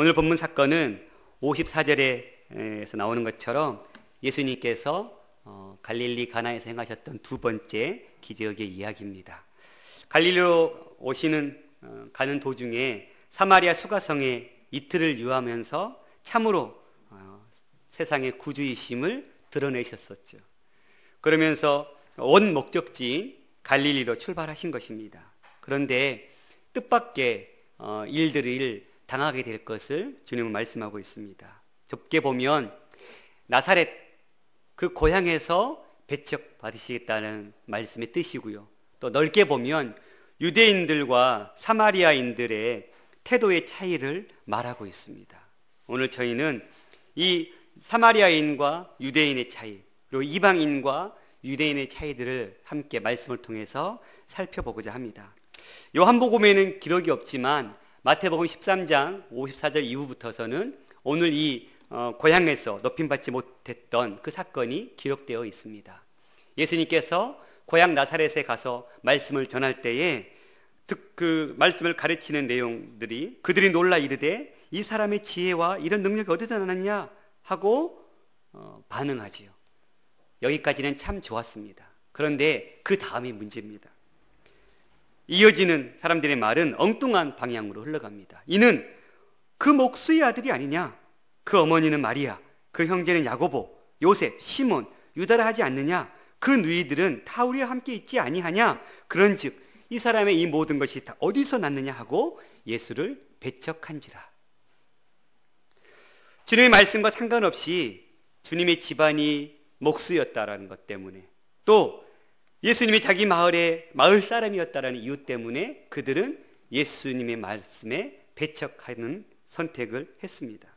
오늘 본문 사건은 54절에서 나오는 것처럼 예수님께서 어, 갈릴리 가나에서 행하셨던 두 번째 기적의 이야기입니다. 갈릴리로 오시는 어, 가는 도중에 사마리아 수가성에 이틀을 유하면서 참으로 어, 세상의 구주이심을 드러내셨었죠. 그러면서 온 목적지인 갈릴리로 출발하신 것입니다. 그런데 뜻밖의 일들을 당하게 될 것을 주님은 말씀하고 있습니다. 좁게 보면 나사렛 그 고향에서 배척 받으시겠다는 말씀의 뜻이고요. 또 넓게 보면 유대인들과 사마리아인들의 태도의 차이를 말하고 있습니다. 오늘 저희는 이 사마리아인과 유대인의 차이, 그리고 이방인과 유대인의 차이들을 함께 말씀을 통해서 살펴보고자 합니다. 요한복음에는 기록이 없지만 마태복음 13장 54절 이후부터서는 오늘 이 어, 고향에서 높임받지 못했던 그 사건이 기록되어 있습니다. 예수님께서 고향 나사렛에 가서 말씀을 전할 때에 그 말씀을 가르치는 내용들이 그들이 놀라 이르되 이 사람의 지혜와 이런 능력이 어디서 나느냐 하고 어, 반응하지요. 여기까지는 참 좋았습니다. 그런데 그 다음이 문제입니다. 이어지는 사람들의 말은 엉뚱한 방향으로 흘러갑니다. 이는 그 목수의 아들이 아니냐? 그 어머니는 마리아, 그 형제는 야고보, 요셉, 시몬, 유다라 하지 않느냐? 그 누이들은 다 우리와 함께 있지 아니하냐? 그런즉 이 사람의 이 모든 것이 다 어디서 났느냐 하고 예수를 배척한지라. 주님의 말씀과 상관없이 주님의 집안이 목수였다라는 것 때문에 또 예수님이 자기 마을의 마을 사람이었다라는 이유 때문에 그들은 예수님의 말씀에 배척하는 선택을 했습니다.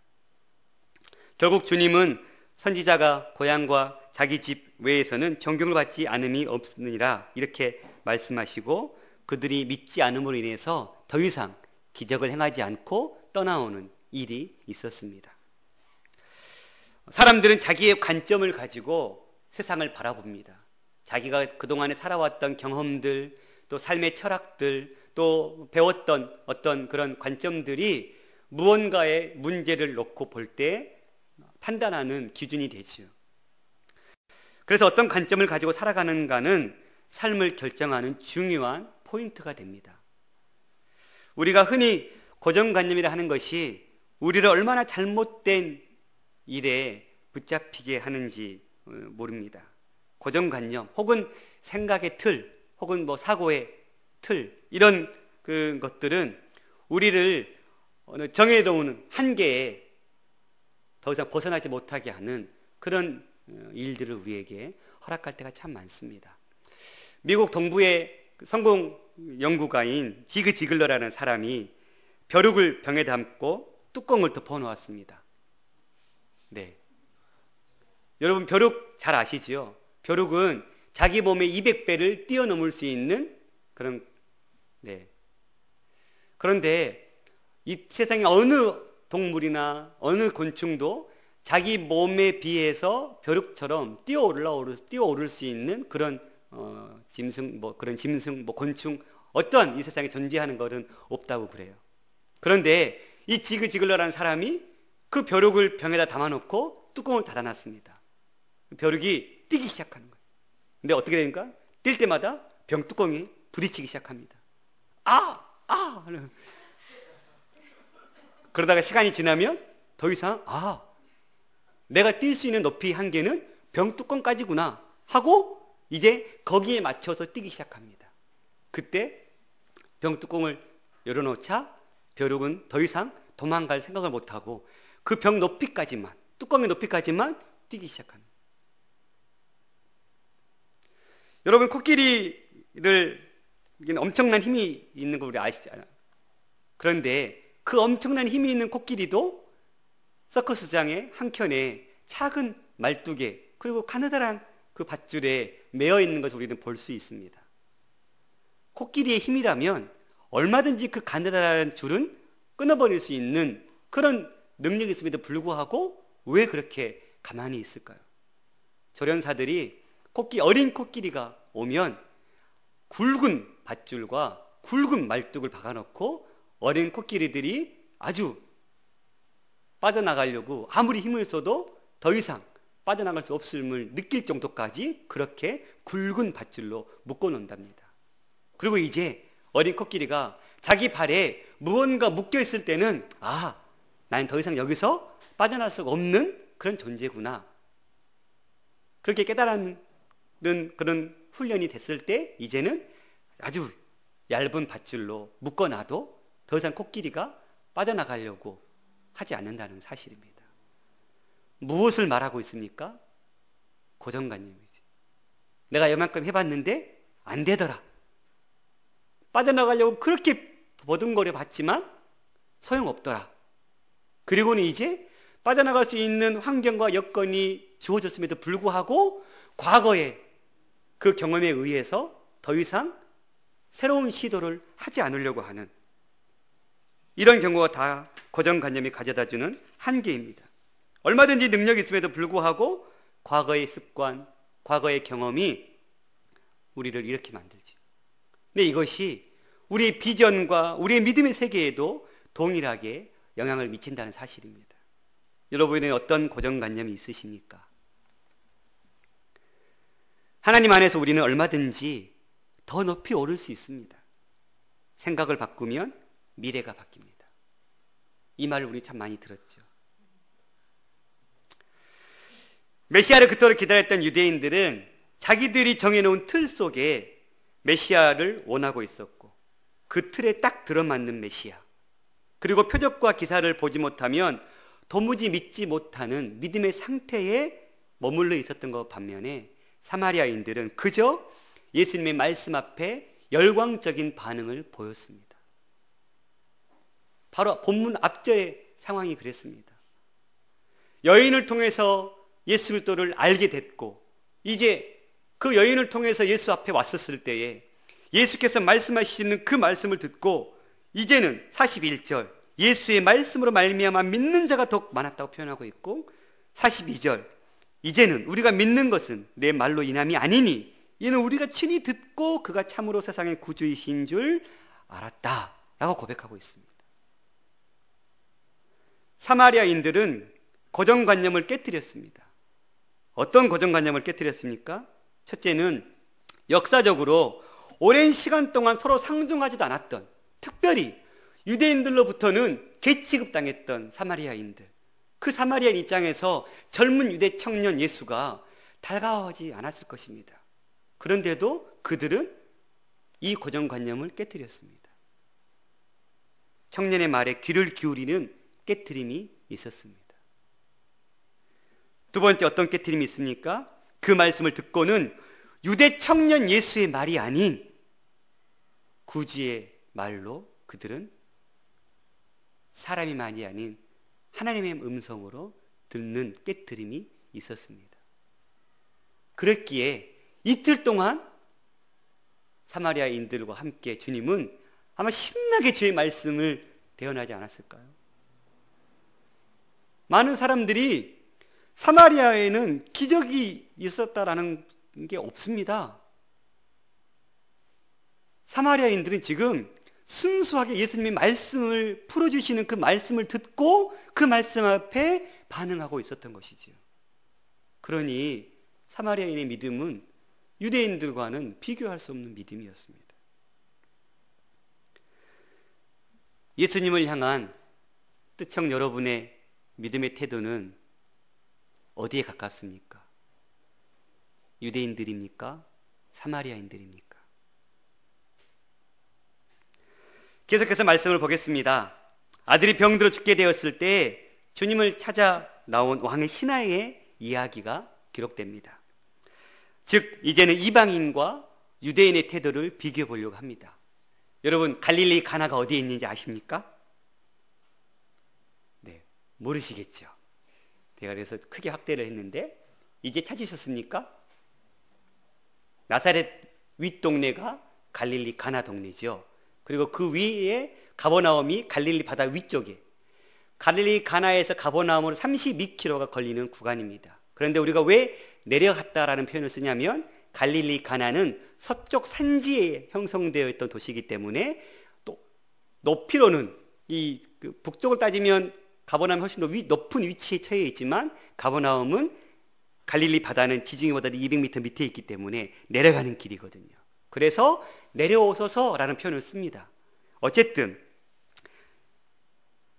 결국 주님은 선지자가 고향과 자기 집 외에서는 존경을 받지 않음이 없느니라 이렇게 말씀하시고 그들이 믿지 않음으로 인해서 더 이상 기적을 행하지 않고 떠나오는 일이 있었습니다. 사람들은 자기의 관점을 가지고 세상을 바라봅니다. 자기가 그동안에 살아왔던 경험들, 또 삶의 철학들, 또 배웠던 어떤 그런 관점들이 무언가의 문제를 놓고 볼 때 판단하는 기준이 되지요. 그래서 어떤 관점을 가지고 살아가는가는 삶을 결정하는 중요한 포인트가 됩니다. 우리가 흔히 고정관념이라 하는 것이 우리를 얼마나 잘못된 일에 붙잡히게 하는지 어, 모릅니다. 고정관념 혹은 생각의 틀 혹은 뭐 사고의 틀 이런 그 것들은 우리를 어느 정해놓은 한계에 더 이상 벗어나지 못하게 하는 그런 어, 일들을 우리에게 허락할 때가 참 많습니다. 미국 동부의 그 성공 연구가인 디그 지글러라는 사람이 벼룩을 병에 담고 뚜껑을 덮어 놓았습니다. 네. 여러분 벼룩 잘 아시지요? 벼룩은 자기 몸의 200배를 뛰어넘을 수 있는 그런 네. 그런데 이 세상에 어느 동물이나 어느 곤충도 자기 몸에 비해서 벼룩처럼 뛰어 올라오를 뛰어 오를 수 있는 그런 어, 짐승 뭐 그런 짐승 뭐 곤충 어떤 이 세상에 존재하는 것은 없다고 그래요. 그런데 이 지그지글러라는 사람이 그 벼룩을 병에다 담아놓고 뚜껑을 닫아놨습니다. 벼룩이 뛰기 시작하는 거예요. 근데 어떻게 됩니까? 뛸 때마다 병뚜껑이 부딪히기 시작합니다. 아! 아! 그러다가 시간이 지나면 더 이상 아 내가 뛸 수 있는 높이 한계는 병뚜껑까지구나 하고 이제 거기에 맞춰서 뛰기 시작합니다. 그때 병뚜껑을 열어놓자 벼룩은 더 이상 도망갈 생각을 못하고 그 병 높이까지만 뚜껑의 높이까지만 뛰기 시작합니다. 여러분 코끼리를 엄청난 힘이 있는 거 우리 아시잖아요. 그런데 그 엄청난 힘이 있는 코끼리도 서커스장의 한 켠에 작은 말뚝에 그리고 가느다란 그 밧줄에 매어 있는 것을 우리는 볼 수 있습니다. 코끼리의 힘이라면 얼마든지 그 가느다란 줄은 끊어버릴 수 있는 그런 능력이 있음에도 불구하고 왜 그렇게 가만히 있을까요? 조련사들이 코끼 어린 코끼리가 오면 굵은 밧줄과 굵은 말뚝을 박아놓고 어린 코끼리들이 아주 빠져나가려고 아무리 힘을 써도 더 이상 빠져나갈 수 없음을 느낄 정도까지 그렇게 굵은 밧줄로 묶어 놓는답니다. 그리고 이제 어린 코끼리가 자기 발에 무언가 묶여 있을 때는 아, 나는 더 이상 여기서 빠져날 수가 없는 그런 존재구나. 그렇게 깨달은 그런 훈련이 됐을 때 이제는 아주 얇은 밧줄로 묶어놔도 더 이상 코끼리가 빠져나가려고 하지 않는다는 사실입니다. 무엇을 말하고 있습니까? 고정관념이지. 내가 이만큼 해봤는데 안 되더라. 빠져나가려고 그렇게 버둥거려 봤지만 소용없더라. 그리고는 이제 빠져나갈 수 있는 환경과 여건이 주어졌음에도 불구하고 과거의 그 경험에 의해서 더 이상 새로운 시도를 하지 않으려고 하는 이런 경우가 다 고정관념이 가져다 주는 한계입니다. 얼마든지 능력이 있음에도 불구하고 과거의 습관, 과거의 경험이 우리를 이렇게 만들지. 근데 이것이 우리의 비전과 우리의 믿음의 세계에도 동일하게 영향을 미친다는 사실입니다. 여러분의 어떤 고정관념이 있으십니까? 하나님 안에서 우리는 얼마든지 더 높이 오를 수 있습니다. 생각을 바꾸면 미래가 바뀝니다. 이 말을 우리 참 많이 들었죠. 메시아를 그토록 기다렸던 유대인들은 자기들이 정해놓은 틀 속에 메시아를 원하고 있었고 그 틀에 딱 들어맞는 메시아 그리고 표적과 기사를 보지 못하면 도무지 믿지 못하는 믿음의 상태에 머물러 있었던 것 반면에 사마리아인들은 그저 예수님의 말씀 앞에 열광적인 반응을 보였습니다. 바로 본문 앞절의 상황이 그랬습니다. 여인을 통해서 예수 그리스도를 알게 됐고 이제 그 여인을 통해서 예수 앞에 왔었을 때에 예수께서 말씀하시는 그 말씀을 듣고 이제는 41절 예수의 말씀으로 말미암아 믿는 자가 더욱 많았다고 표현하고 있고 42절 이제는 우리가 믿는 것은 내 말로 인함이 아니니 이는 우리가 친히 듣고 그가 참으로 세상의 구주이신 줄 알았다 라고 고백하고 있습니다. 사마리아인들은 고정관념을 깨뜨렸습니다. 어떤 고정관념을 깨뜨렸습니까? 첫째는 역사적으로 오랜 시간 동안 서로 상종하지도 않았던 특별히 유대인들로부터는 개취급당했던 사마리아인들. 그 사마리아인 입장에서 젊은 유대 청년 예수가 달가워하지 않았을 것입니다. 그런데도 그들은 이 고정관념을 깨뜨렸습니다. 청년의 말에 귀를 기울이는 깨뜨림이 있었습니다. 두 번째 어떤 깨뜨림이 있습니까? 그 말씀을 듣고는 유대 청년 예수의 말이 아닌 구지의 말로 그들은 사람이 말이 아닌 하나님의 음성으로 듣는 깨뜨림이 있었습니다. 그랬기에 이틀 동안 사마리아인들과 함께 주님은 아마 신나게 주의 말씀을 대언하지 않았을까요? 많은 사람들이 사마리아에는 기적이 있었다라는 게 없습니다. 사마리아인들은 지금 순수하게 예수님의 말씀을 풀어주시는 그 말씀을 듣고 그 말씀 앞에 반응하고 있었던 것이지요. 그러니 사마리아인의 믿음은 유대인들과는 비교할 수 없는 믿음이었습니다. 예수님을 향한 뜻청 여러분의 믿음의 태도는 어디에 가깝습니까? 유대인들입니까? 사마리아인들입니까? 계속해서 말씀을 보겠습니다. 아들이 병들어 죽게 되었을 때 주님을 찾아 나온 왕의 신하의 이야기가 기록됩니다. 즉, 이제는 이방인과 유대인의 태도를 비교해 보려고 합니다. 여러분, 갈릴리 가나가 어디에 있는지 아십니까? 네, 모르시겠죠. 제가 그래서 크게 확대를 했는데, 이제 찾으셨습니까? 나사렛 윗동네가 갈릴리 가나 동네죠. 그리고 그 위에 가버나움이 갈릴리 바다 위쪽에 갈릴리 가나에서 가버나움으로 32km가 걸리는 구간입니다. 그런데 우리가 왜 내려갔다라는 표현을 쓰냐면 갈릴리 가나는 서쪽 산지에 형성되어 있던 도시이기 때문에 또 높이로는 이 그 북쪽을 따지면 가버나움이 훨씬 더 위, 높은 위치에 처해 있지만 가버나움은 갈릴리 바다는 지중해보다 200m 밑에 있기 때문에 내려가는 길이거든요. 그래서 내려오소서라는 표현을 씁니다. 어쨌든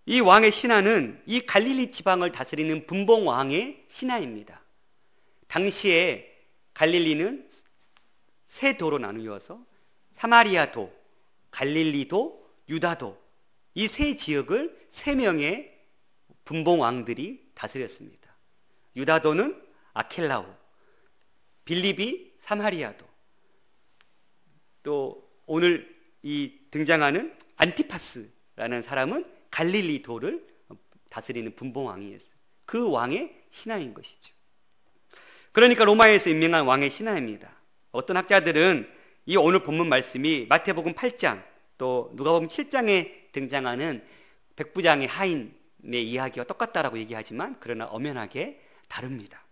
이 왕의 신하는 이 갈릴리 지방을 다스리는 분봉 왕의 신하입니다. 당시에 갈릴리는 세 도로 나누어서 사마리아도, 갈릴리도, 유다도 이 세 지역을 세 명의 분봉 왕들이 다스렸습니다. 유다도는 아켈라우, 빌립이 사마리아도, 또 오늘 이 등장하는 안티파스라는 사람은 갈릴리 도를 다스리는 분봉 왕이었어요. 그 왕의 신하인 것이죠. 그러니까 로마에서 임명한 왕의 신하입니다. 어떤 학자들은 이 오늘 본문 말씀이 마태복음 8장 또 누가복음 7장에 등장하는 백부장의 하인의 이야기와 똑같다라고 얘기하지만 그러나 엄연하게 다릅니다.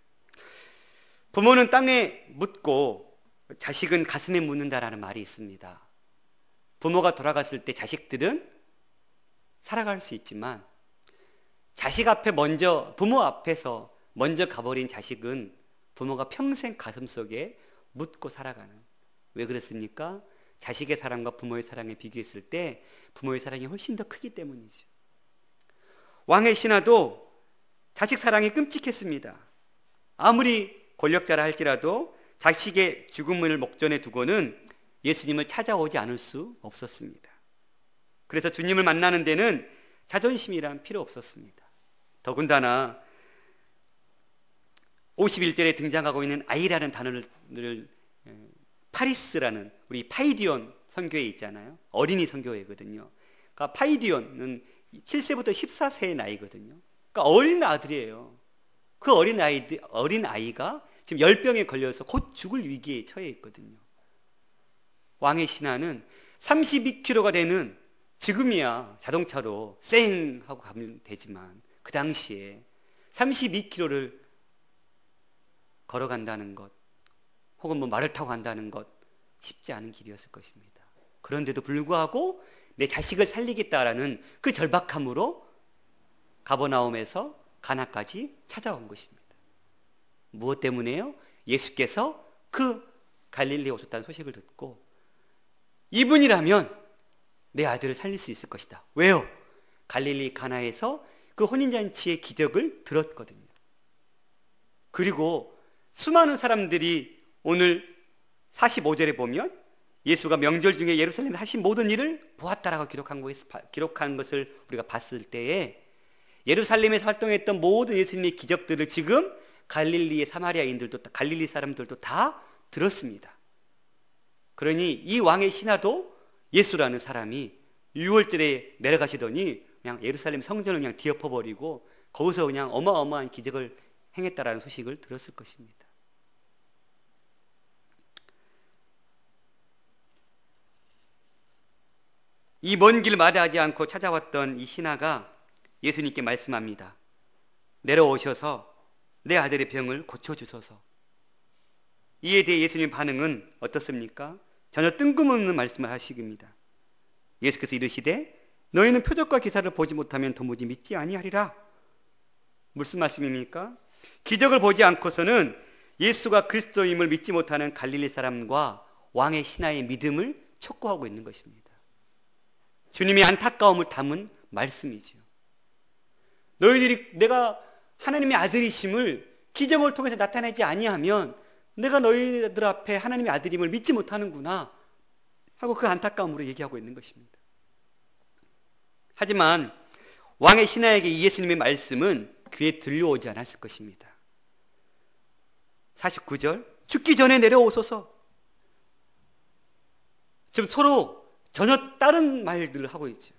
부모는 땅에 묻고 자식은 가슴에 묻는다라는 말이 있습니다. 부모가 돌아갔을 때 자식들은 살아갈 수 있지만 자식 앞에 먼저 부모 앞에서 먼저 가버린 자식은 부모가 평생 가슴 속에 묻고 살아가는 왜 그렇습니까? 자식의 사랑과 부모의 사랑에 비교했을 때 부모의 사랑이 훨씬 더 크기 때문이죠. 왕의 신하도 자식 사랑이 끔찍했습니다. 아무리 권력자라 할지라도 자식의 죽음을 목전에 두고는 예수님을 찾아오지 않을 수 없었습니다. 그래서 주님을 만나는 데는 자존심이란 필요 없었습니다. 더군다나 51절에 등장하고 있는 아이라는 단어를 파리스라는 우리 파이디온 선교회 있잖아요. 어린이 선교회거든요. 그러니까 파이디온은 7세부터 14세의 나이거든요. 그러니까 어린 아들이에요. 그 어린 아이 어린 아이가 지금 열병에 걸려서 곧 죽을 위기에 처해 있거든요. 왕의 신하는 32km가 되는 지금이야 자동차로 쌩 하고 가면 되지만 그 당시에 32km를 걸어간다는 것 혹은 뭐 말을 타고 간다는 것 쉽지 않은 길이었을 것입니다. 그런데도 불구하고 내 자식을 살리겠다라는 그 절박함으로 가버나움에서 가나까지 찾아온 것입니다. 무엇 때문에요? 예수께서 그 갈릴리에 오셨다는 소식을 듣고 이분이라면 내 아들을 살릴 수 있을 것이다. 왜요? 갈릴리 가나에서 그 혼인잔치의 기적을 들었거든요. 그리고 수많은 사람들이 오늘 45절에 보면 예수가 명절 중에 예루살렘에 하신 모든 일을 보았다라고 기록한, 것, 기록한 것을 우리가 봤을 때에 예루살렘에서 활동했던 모든 예수님의 기적들을 지금 갈릴리의 사마리아인들도 갈릴리 사람들도 다 들었습니다. 그러니 이 왕의 신하도 예수라는 사람이 6월절에 내려가시더니 그냥 예루살렘 성전을 그냥 뒤엎어버리고 거기서 그냥 어마어마한 기적을 행했다라는 소식을 들었을 것입니다. 이 먼 길 마다하지 않고 찾아왔던 이 신하가 예수님께 말씀합니다. 내려오셔서 내 아들의 병을 고쳐주소서. 이에 대해 예수님 반응은 어떻습니까? 전혀 뜬금없는 말씀을 하시깁니다. 예수께서 이르시되 너희는 표적과 기사를 보지 못하면 도무지 믿지 아니하리라. 무슨 말씀입니까? 기적을 보지 않고서는 예수가 그리스도임을 믿지 못하는 갈릴리 사람과 왕의 신하의 믿음을 촉구하고 있는 것입니다. 주님의 안타까움을 담은 말씀이지요. 너희들이 내가 하나님의 아들이심을 기적을 통해서 나타내지 아니하면 내가 너희들 앞에 하나님의 아들임을 믿지 못하는구나 하고 그 안타까움으로 얘기하고 있는 것입니다. 하지만 왕의 신하에게 예수님의 말씀은 귀에 들려오지 않았을 것입니다. 49절 죽기 전에 내려오소서 지금 서로 전혀 다른 말들을 하고 있죠.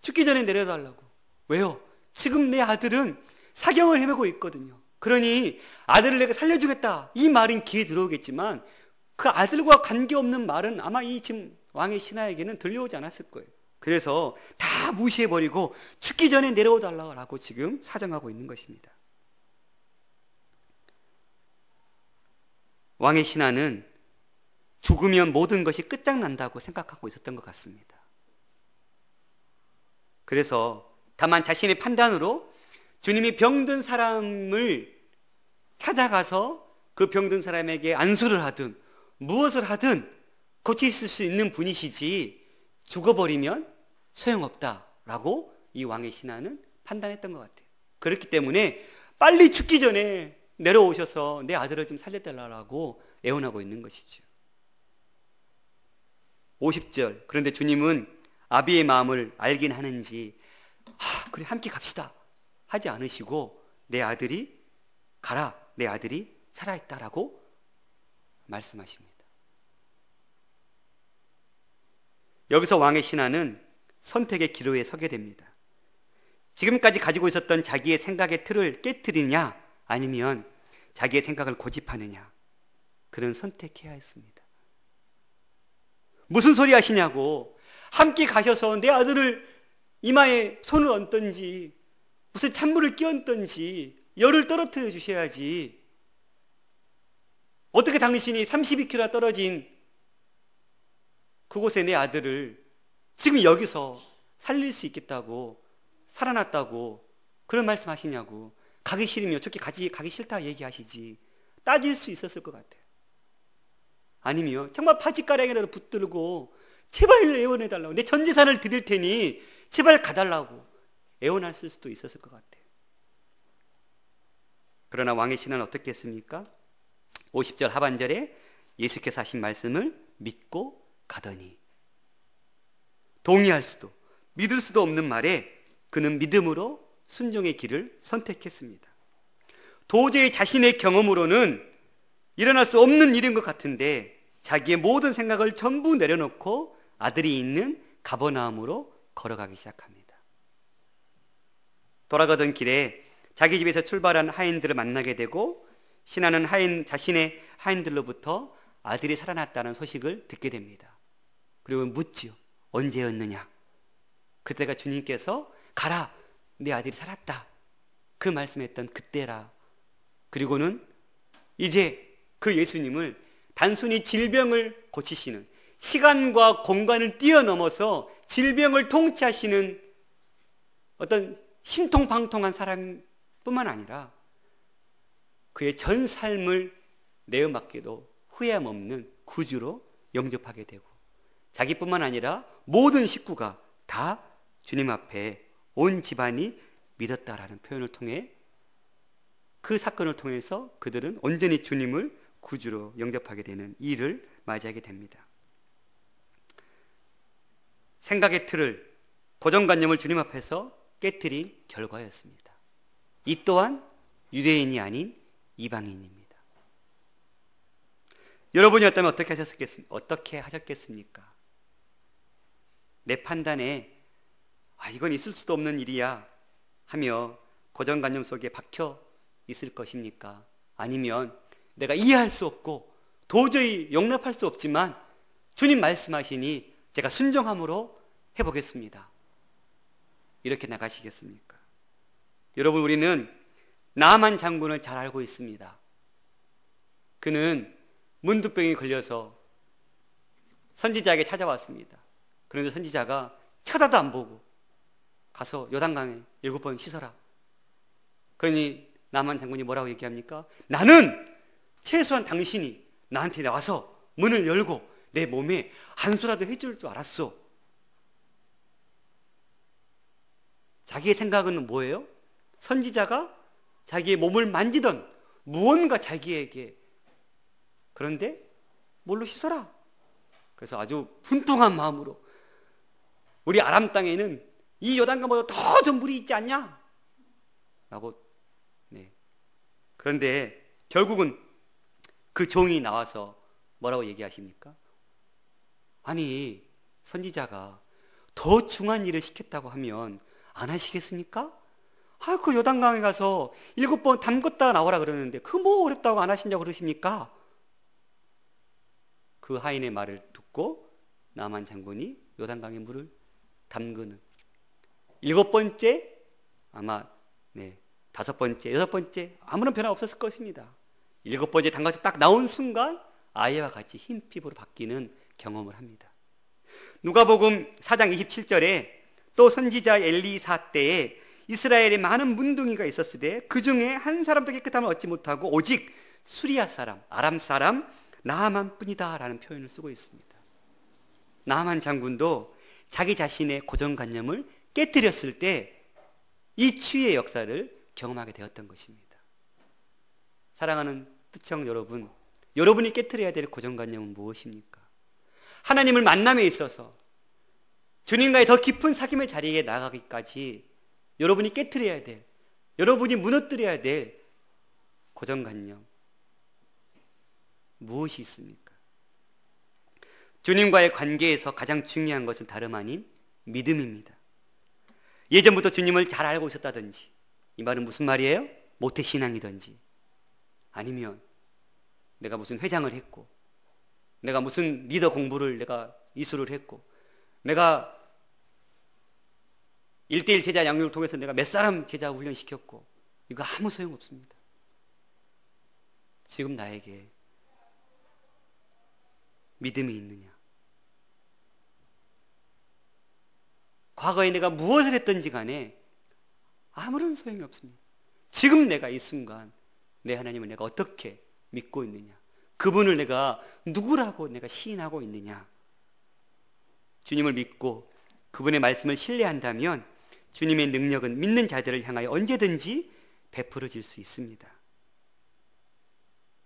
죽기 전에 내려달라고. 왜요? 지금 내 아들은 사경을 헤매고 있거든요. 그러니 아들을 내가 살려주겠다. 이 말은 귀에 들어오겠지만 그 아들과 관계없는 말은 아마 이 지금 왕의 신하에게는 들려오지 않았을 거예요. 그래서 다 무시해버리고 죽기 전에 내려오달라고 지금 사정하고 있는 것입니다. 왕의 신하는 죽으면 모든 것이 끝장난다고 생각하고 있었던 것 같습니다. 그래서 다만 자신의 판단으로 주님이 병든 사람을 찾아가서 그 병든 사람에게 안수를 하든 무엇을 하든 고치실 수 있는 분이시지 죽어버리면 소용없다라고 이 왕의 신하는 판단했던 것 같아요. 그렇기 때문에 빨리 죽기 전에 내려오셔서 내 아들을 좀 살려달라고 애원하고 있는 것이죠. 50절. 그런데 주님은 아비의 마음을 알긴 하는지, 아, 그래, 함께 갑시다. 하지 않으시고, 내 아들이 가라. 내 아들이 살아있다라고 말씀하십니다. 여기서 왕의 신하는 선택의 기로에 서게 됩니다. 지금까지 가지고 있었던 자기의 생각의 틀을 깨뜨리냐, 아니면 자기의 생각을 고집하느냐, 그는 선택해야 했습니다. 무슨 소리 하시냐고, 함께 가셔서 내 아들을 이마에 손을 얹던지, 무슨 찬물을 끼얹던지, 열을 떨어뜨려 주셔야지. 어떻게 당신이 32km 떨어진 그곳에 내 아들을 지금 여기서 살릴 수 있겠다고 살아났다고 그런 말씀 하시냐고 가기 싫으면 어떻게 가지 가기 싫다 얘기하시지 따질 수 있었을 것 같아요. 아니면 정말 바지가랑이라도 붙들고 제발 애원해 달라고 내 전 재산을 드릴 테니 제발 가달라고 애원했을 수도 있었을 것 같아요. 그러나 왕의 신은 어떻게 했습니까? 50절 하반절에 예수께서 하신 말씀을 믿고 가더니 동의할 수도 믿을 수도 없는 말에 그는 믿음으로 순종의 길을 선택했습니다. 도저히 자신의 경험으로는 일어날 수 없는 일인 것 같은데 자기의 모든 생각을 전부 내려놓고 아들이 있는 가버나움으로 걸어가기 시작합니다. 돌아가던 길에 자기 집에서 출발한 하인들을 만나게 되고 신하는 하인 자신의 하인들로부터 아들이 살아났다는 소식을 듣게 됩니다. 그리고 묻지요. 언제였느냐? 그때가 주님께서 가라. 내 아들이 살았다. 그 말씀했던 그때라. 그리고는 이제 그 예수님을 단순히 질병을 고치시는 시간과 공간을 뛰어넘어서 질병을 통치하시는 어떤 신통방통한 사람뿐만 아니라 그의 전 삶을 내어맡기도 후회함 없는 구주로 영접하게 되고 자기뿐만 아니라 모든 식구가 다 주님 앞에 온 집안이 믿었다라는 표현을 통해 그 사건을 통해서 그들은 온전히 주님을 구주로 영접하게 되는 일을 맞이하게 됩니다. 생각의 틀을 고정관념을 주님 앞에서 깨뜨린 결과였습니다. 이 또한 유대인이 아닌 이방인입니다. 여러분이었다면 어떻게 하셨겠습, 어떻게 하셨겠습니까? 내 판단에 아, 이건 있을 수도 없는 일이야 하며 고정관념 속에 박혀 있을 것입니까? 아니면 내가 이해할 수 없고 도저히 용납할 수 없지만 주님 말씀하시니 제가 순정함으로 해보겠습니다. 이렇게 나가시겠습니까? 여러분, 우리는 나만 장군을 잘 알고 있습니다. 그는 문득병이 걸려서 선지자에게 찾아왔습니다. 그런데 선지자가 쳐다도 안 보고 가서 요단강에 일곱 번 씻어라. 그러니 나만 장군이 뭐라고 얘기합니까? 나는 최소한 당신이 나한테 나와서 문을 열고 내 몸에 한수라도 해줄 줄 알았어. 자기의 생각은 뭐예요? 선지자가 자기의 몸을 만지던 무언가 자기에게 그런데 뭘로 씻어라. 그래서 아주 분통한 마음으로 우리 아람 땅에는 이 요단강보다 더 전 물이 있지 않냐? 라고 네. 그런데 결국은 그 종이 나와서 뭐라고 얘기하십니까? 아니 선지자가 더 중한 일을 시켰다고 하면 안 하시겠습니까? 아, 그 요단강에 가서 일곱 번 담궜다 나오라 그러는데 그 뭐 어렵다고 안 하신다고 그러십니까? 그 하인의 말을 듣고 나만 장군이 요단강에 물을 담그는 일곱 번째 아마 네, 다섯 번째, 여섯 번째 아무런 변화 없었을 것입니다. 일곱 번째 담가서 딱 나온 순간 아이와 같이 흰 피부로 바뀌는 경험을 합니다. 누가복음 4장 27절에 또 선지자 엘리사 때에 이스라엘에 많은 문둥이가 있었을 때그 중에 한 사람도 깨끗함을 얻지 못하고 오직 수리아 사람, 아람 사람 나만 뿐이다라는 표현을 쓰고 있습니다. 나만 장군도 자기 자신의 고정관념을 깨뜨렸을 때 이 치유의 역사를 경험하게 되었던 것입니다. 사랑하는 뜻청 여러분, 여러분이 깨뜨려야 될 고정관념은 무엇입니까? 하나님을 만남에 있어서 주님과의 더 깊은 사귐의 자리에 나가기까지 여러분이 깨뜨려야 될, 여러분이 무너뜨려야 될 고정관념 무엇이 있습니까? 주님과의 관계에서 가장 중요한 것은 다름 아닌 믿음입니다. 예전부터 주님을 잘 알고 있었다든지 이 말은 무슨 말이에요? 모태신앙이든지 아니면 내가 무슨 회장을 했고 내가 무슨 리더 공부를 내가 이수를 했고 내가 일대일 제자 양육을 통해서 내가 몇 사람 제자 훈련시켰고 이거 아무 소용 없습니다. 지금 나에게 믿음이 있느냐? 과거에 내가 무엇을 했든지 간에 아무런 소용이 없습니다. 지금 내가 이 순간 내 하나님을 내가 어떻게 믿고 있느냐? 그분을 내가 누구라고 내가 시인하고 있느냐? 주님을 믿고 그분의 말씀을 신뢰한다면 주님의 능력은 믿는 자들을 향하여 언제든지 베풀어질 수 있습니다.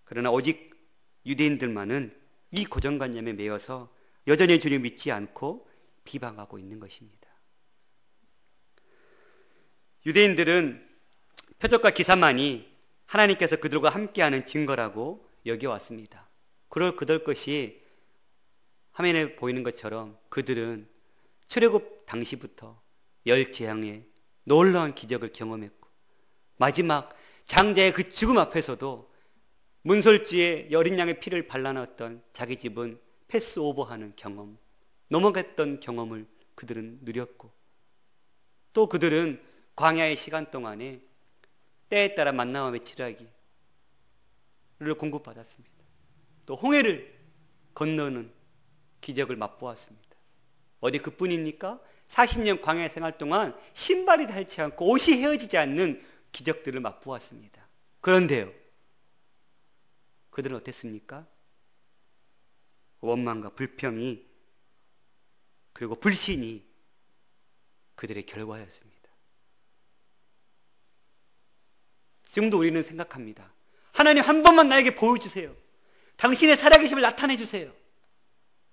그러나 오직 유대인들만은 이 고정관념에 매여서 여전히 주님 믿지 않고 비방하고 있는 것입니다. 유대인들은 표적과 기사만이 하나님께서 그들과 함께하는 증거라고 여겨왔습니다. 그럴 그들 것이 화면에 보이는 것처럼 그들은 출애굽 당시부터 열 재앙의 놀라운 기적을 경험했고 마지막 장자의 그 죽음 앞에서도 문설지에 여린 양의 피를 발라놨던 자기 집은 패스오버하는 경험, 넘어갔던 경험을 그들은 누렸고 또 그들은 광야의 시간 동안에 때에 따라 만나와 외치라기 를 공급받았습니다. 또 홍해를 건너는 기적을 맛보았습니다. 어디 그뿐입니까? 40년 광야 생활 동안 신발이 닳지 않고 옷이 헤어지지 않는 기적들을 맛보았습니다. 그런데요, 그들은 어땠습니까? 원망과 불평이 그리고 불신이 그들의 결과였습니다. 지금도 우리는 생각합니다. 하나님 한 번만 나에게 보여주세요. 당신의 살아계심을 나타내 주세요.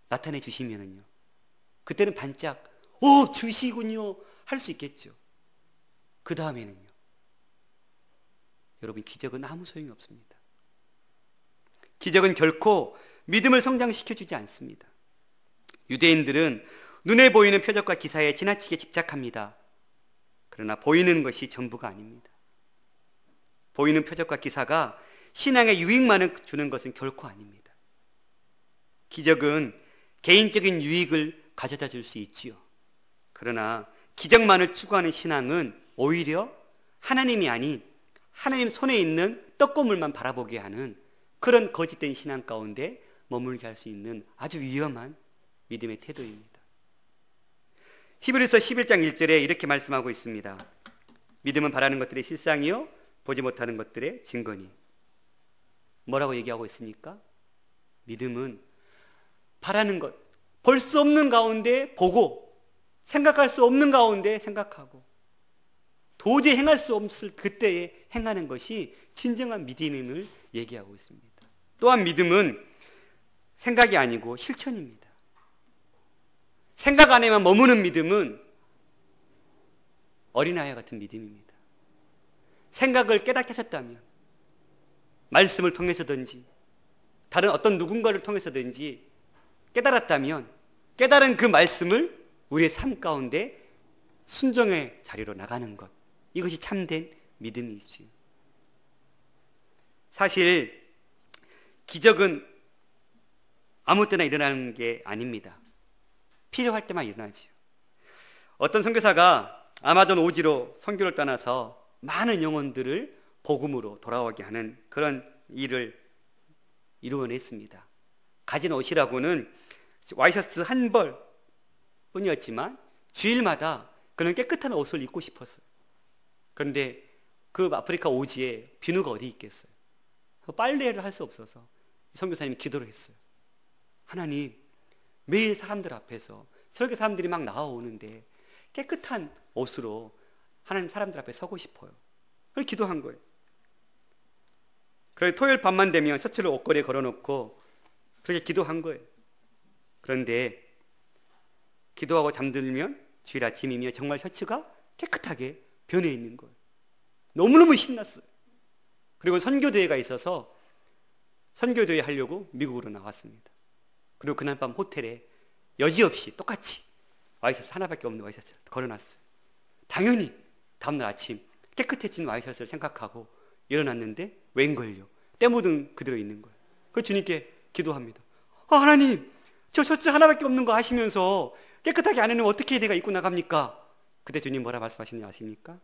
나타내 주시면은요. 그때는 반짝, 오, 주시군요. 할 수 있겠죠. 그 다음에는요. 여러분, 기적은 아무 소용이 없습니다. 기적은 결코 믿음을 성장시켜 주지 않습니다. 유대인들은 눈에 보이는 표적과 기사에 지나치게 집착합니다. 그러나 보이는 것이 전부가 아닙니다. 보이는 표적과 기사가 신앙의 유익만을 주는 것은 결코 아닙니다. 기적은 개인적인 유익을 가져다 줄 수 있지요. 그러나 기적만을 추구하는 신앙은 오히려 하나님이 아닌 하나님 손에 있는 떡고물만 바라보게 하는 그런 거짓된 신앙 가운데 머물게 할 수 있는 아주 위험한 믿음의 태도입니다. 히브리서 11장 1절에 이렇게 말씀하고 있습니다. 믿음은 바라는 것들의 실상이요 보지 못하는 것들의 증거니. 뭐라고 얘기하고 있습니까? 믿음은 바라는 것, 볼 수 없는 가운데 보고, 생각할 수 없는 가운데 생각하고, 도저히 행할 수 없을 그때에 행하는 것이 진정한 믿음임을 얘기하고 있습니다. 또한 믿음은 생각이 아니고 실천입니다. 생각 안에만 머무는 믿음은 어린아이 같은 믿음입니다. 생각을 깨닫게 하셨다면, 말씀을 통해서든지, 다른 어떤 누군가를 통해서든지 깨달았다면, 깨달은 그 말씀을 우리의 삶 가운데 순종의 자리로 나가는 것. 이것이 참된 믿음이지. 사실, 기적은 아무 때나 일어나는 게 아닙니다. 필요할 때만 일어나지요. 어떤 선교사가 아마존 오지로 선교를 떠나서 많은 영혼들을 복음으로 돌아오게 하는 그런 일을 이루어냈습니다. 가진 옷이라고는 와이셔츠 한 벌 뿐이었지만 주일마다 그는 깨끗한 옷을 입고 싶었어요. 그런데 그 아프리카 오지에 비누가 어디 있겠어요? 빨래를 할 수 없어서 선교사님이 기도를 했어요. 하나님, 매일 사람들 앞에서 저렇게 사람들이 막 나와오는데 깨끗한 옷으로 하나님 사람들 앞에 서고 싶어요. 그래서 기도한 거예요. 그래서 토요일 밤만 되면 셔츠를 옷걸이에 걸어놓고 그렇게 기도한 거예요. 그런데 기도하고 잠들면 주일 아침이면 정말 셔츠가 깨끗하게 변해 있는 거예요. 너무너무 신났어요. 그리고 선교대회가 있어서 선교대회 하려고 미국으로 나왔습니다. 그리고 그날 밤 호텔에 여지없이 똑같이 와이셔츠 하나밖에 없는 와이셔츠를 걸어놨어요. 당연히 다음날 아침 깨끗해진 와이셔츠를 생각하고 일어났는데 웬걸요? 때 묻은 그대로 있는 거예요. 그 주님께 기도합니다. 아, 하나님, 저 셔츠 하나밖에 없는 거 아시면서 깨끗하게 안 해놓으면 어떻게 내가 입고 나갑니까? 그때 주님 뭐라 말씀하시는지 아십니까?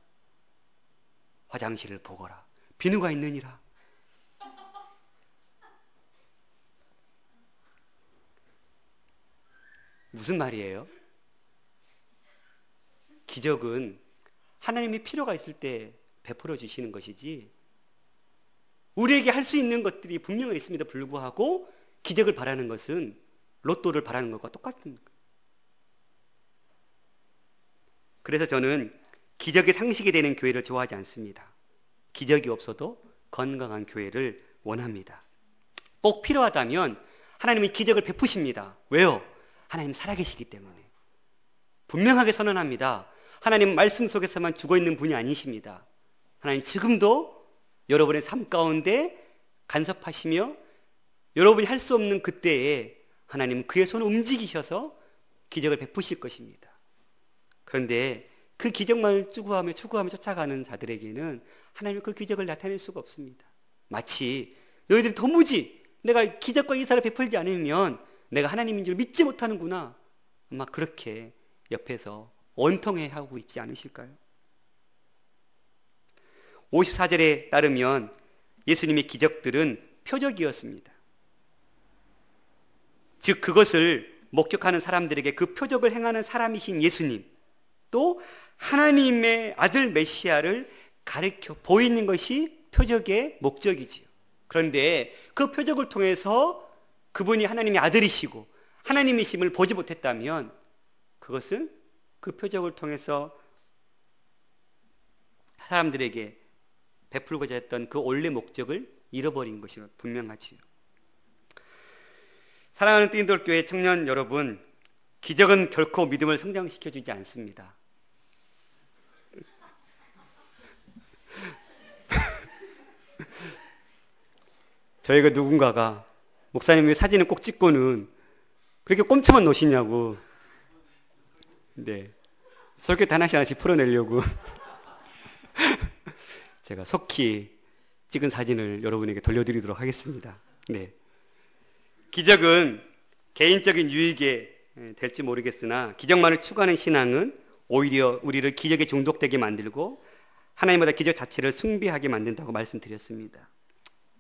화장실을 보거라. 비누가 있느니라. 무슨 말이에요? 기적은 하나님이 필요가 있을 때 베풀어 주시는 것이지 우리에게 할 수 있는 것들이 분명히 있습니다. 불구하고 기적을 바라는 것은 로또를 바라는 것과 똑같은. 그래서 저는 기적의 상식이 되는 교회를 좋아하지 않습니다. 기적이 없어도 건강한 교회를 원합니다. 꼭 필요하다면 하나님이 기적을 베푸십니다. 왜요? 하나님 살아계시기 때문에. 분명하게 선언합니다. 하나님 말씀 속에서만 죽어 있는 분이 아니십니다. 하나님 지금도 여러분의 삶 가운데 간섭하시며 여러분이 할 수 없는 그때에 하나님 그의 손을 움직이셔서 기적을 베푸실 것입니다. 그런데 그 기적만을 추구하며 추구하며 쫓아가는 자들에게는 하나님 그 기적을 나타낼 수가 없습니다. 마치 너희들이 도무지 내가 기적과 이사를 베풀지 않으면 내가 하나님인 줄 믿지 못하는구나. 아마 그렇게 옆에서 원통해 하고 있지 않으실까요? 54절에 따르면 예수님의 기적들은 표적이었습니다. 즉 그것을 목격하는 사람들에게 그 표적을 행하는 사람이신 예수님 또 하나님의 아들 메시아를 가르쳐 보이는 것이 표적의 목적이지요. 그런데 그 표적을 통해서 그분이 하나님의 아들이시고 하나님이심을 보지 못했다면 그것은 그 표적을 통해서 사람들에게 베풀고자 했던 그 원래 목적을 잃어버린 것이 분명하지요. 사랑하는 띠인돌 교회 청년 여러분, 기적은 결코 믿음을 성장시켜 주지 않습니다. 저희가 누군가가 목사님 왜 사진을 꼭 찍고는 그렇게 꼼짝만 놓으시냐고. 네. 설교 하나씩 하나씩 풀어내려고. 제가 속히 찍은 사진을 여러분에게 돌려드리도록 하겠습니다. 네. 기적은 개인적인 유익에 될지 모르겠으나 기적만을 추구하는 신앙은 오히려 우리를 기적에 중독되게 만들고 하나님보다 기적 자체를 숭배하게 만든다고 말씀드렸습니다.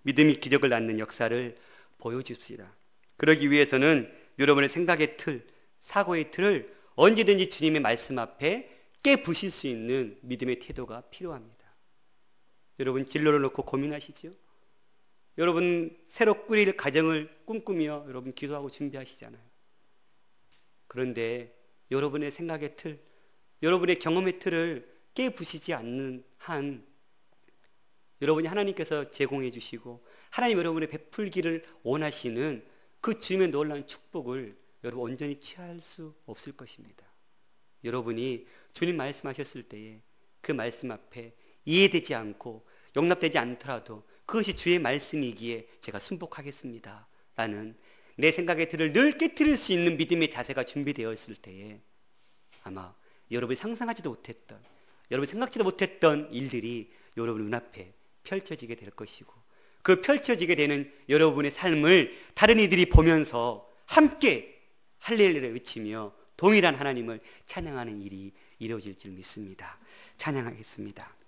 믿음이 기적을 낳는 역사를 보여줍시다. 그러기 위해서는 여러분의 생각의 틀, 사고의 틀을 언제든지 주님의 말씀 앞에 깨부실 수 있는 믿음의 태도가 필요합니다. 여러분 진로를 놓고 고민하시죠? 여러분 새로 꾸릴 가정을 꿈꾸며 여러분 기도하고 준비하시잖아요. 그런데 여러분의 생각의 틀, 여러분의 경험의 틀을 깨부시지 않는 한 여러분이 하나님께서 제공해 주시고 하나님 여러분의 베풀기를 원하시는 그 주님의 놀라운 축복을 여러분 온전히 취할 수 없을 것입니다. 여러분이 주님 말씀하셨을 때에 그 말씀 앞에 이해되지 않고 용납되지 않더라도 그것이 주의 말씀이기에 제가 순복하겠습니다. 라는 내 생각의 틀을 늘 깨뜨릴 수 있는 믿음의 자세가 준비되어 있을 때에 아마 여러분이 상상하지도 못했던 여러분이 생각지도 못했던 일들이 여러분 눈앞에 펼쳐지게 될 것이고 그 펼쳐지게 되는 여러분의 삶을 다른 이들이 보면서 함께 할렐루야 외치며 동일한 하나님을 찬양하는 일이 이루어질 줄 믿습니다. 찬양하겠습니다.